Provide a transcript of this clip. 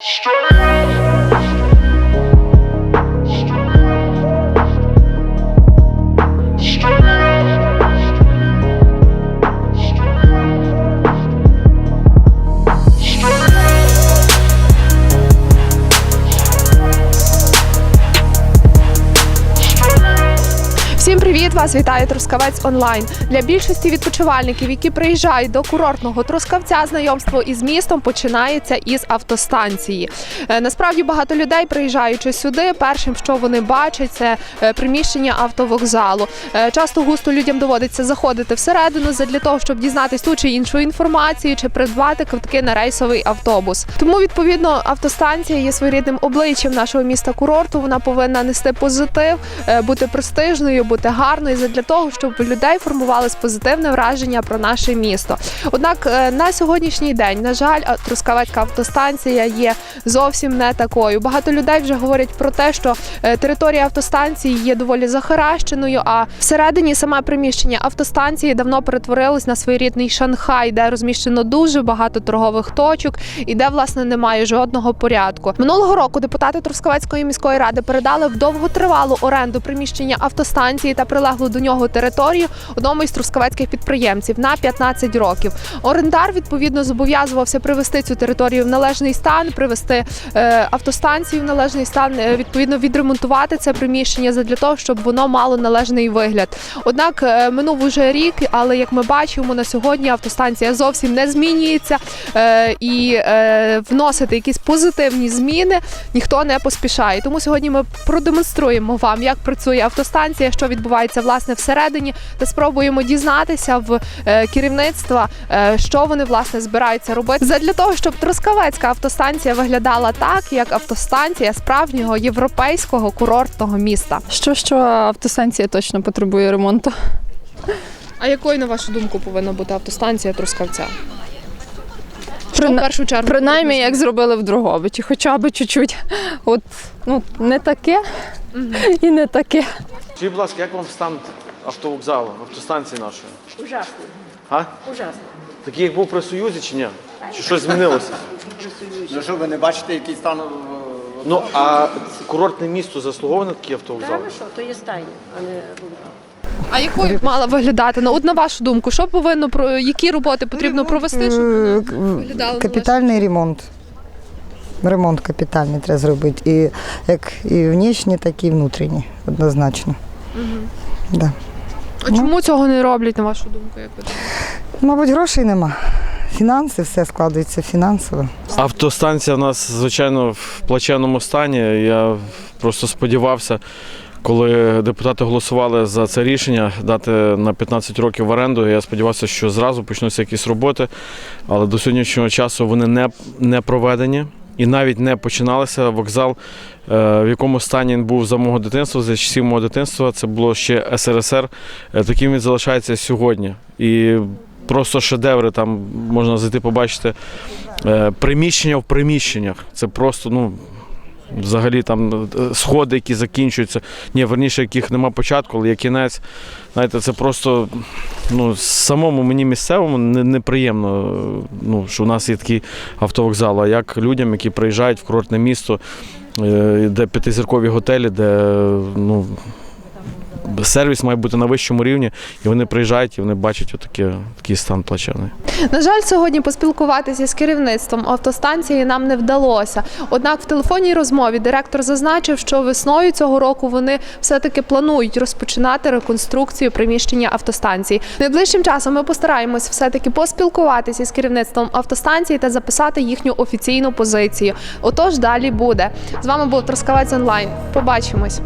Straight. Всім привіт! Вас вітає Трускавець онлайн. Для більшості відпочивальників, які приїжджають до курортного Трускавця, знайомство із містом починається із автостанції. Е, Насправді багато людей, приїжджаючи сюди, першим, що вони бачать, це е, приміщення автовокзалу. Е, Часто густо людям доводиться заходити всередину для того, щоб дізнатись ту чи іншу інформацію, чи придбати квитки на рейсовий автобус. Тому відповідно автостанція є своєрідним обличчям нашого міста курорту. Вона повинна нести позитив, бути престижною, бути гарною для того, щоб у людей формувалось позитивне враження про наше місто. Однак е, на сьогоднішній день, на жаль, Трускавецька автостанція є зовсім не такою. Багато людей вже говорять про те, що е, територія автостанції є доволі захаращеною, а всередині саме приміщення автостанції давно перетворилось на своєрідний Шанхай, де розміщено дуже багато торгових точок і де власне немає жодного порядку. Минулого року депутати Трускавецької міської ради передали в довготривалу оренду приміщення автостанції та прилеглу до нього територію одному із трускавецьких підприємців на 15 років. Орендар відповідно зобов'язувався привести цю територію в належний стан, привести е, автостанцію в належний стан, е, відповідно відремонтувати це приміщення для того, щоб воно мало належний вигляд. Однак е, минув уже рік, але як ми бачимо на сьогодні, автостанція зовсім не змінюється і вносити якісь позитивні зміни ніхто не поспішає. Тому сьогодні ми продемонструємо вам, як працює автостанція, що відбувається власне всередині, та спробуємо дізнатися в е, керівництва, е, що вони власне збираються робити задля того, щоб Трускавецька автостанція виглядала так, як автостанція справжнього європейського курортного міста. Що що автостанція точно потребує ремонту. А якою на вашу думку повинна бути автостанція Трускавця? Прина- в першу чергу Принаймні, як зробили в Дрогобичі, хоча б чуть-чуть. От ну не таке і не таке. Скажіть, будь ласка, як вам стан автовокзалу, автостанції нашої? Ужасно, А? ужасно. Такий, як був при Союзі чи ні? Чи щось змінилося? Ну що, ви не бачите, який стан? е, Ну, а курортне місто заслуговане такий Та автовокзал? що, то є стайня, а не. А якою б мала виглядати? Ну, от на вашу думку, що повинно про які роботи потрібно провести, щоб вона виглядала Капітальний ремонт. Ремонт капітальний треба зробити. І як і внішній, так і внутрішній, однозначно. Да. А чому цього не роблять, на вашу думку? Як ви? Мабуть, грошей нема. Фінанси, все складається фінансово. Автостанція в нас, звичайно, в плачевному стані. Я просто сподівався, коли депутати голосували за це рішення дати на 15 років в оренду. Я сподівався, що зразу почнуться якісь роботи, але до сьогоднішнього часу вони не, не проведені. І навіть не починалися вокзал, е, в якому стані він був за мого дитинства, за часів мого дитинства. Це було ще СРСР. Е, Таким він залишається сьогодні. І просто шедеври там можна зайти побачити. Е, Приміщення в приміщеннях. Це просто, ну. Взагалі там е, сходи, які закінчуються. Ні, верніше, яких нема початку, але є кінець. Знаєте, це просто ну, самому мені місцевому неприємно, е, ну, що в нас є такий автовокзал. А як людям, які приїжджають в курортне місто, е, де п'ятизіркові готелі, де ну, сервіс має бути на вищому рівні, і вони приїжджають і вони бачать отаке, такий стан плачевний. На жаль, сьогодні поспілкуватися з керівництвом автостанції нам не вдалося. Однак в телефонній розмові директор зазначив, що весною цього року вони все-таки планують розпочинати реконструкцію приміщення автостанції. Найближчим часом ми постараємось все-таки поспілкуватися з керівництвом автостанції та записати їхню офіційну позицію. Отож, далі буде. З вами був Трускавець онлайн. Побачимось.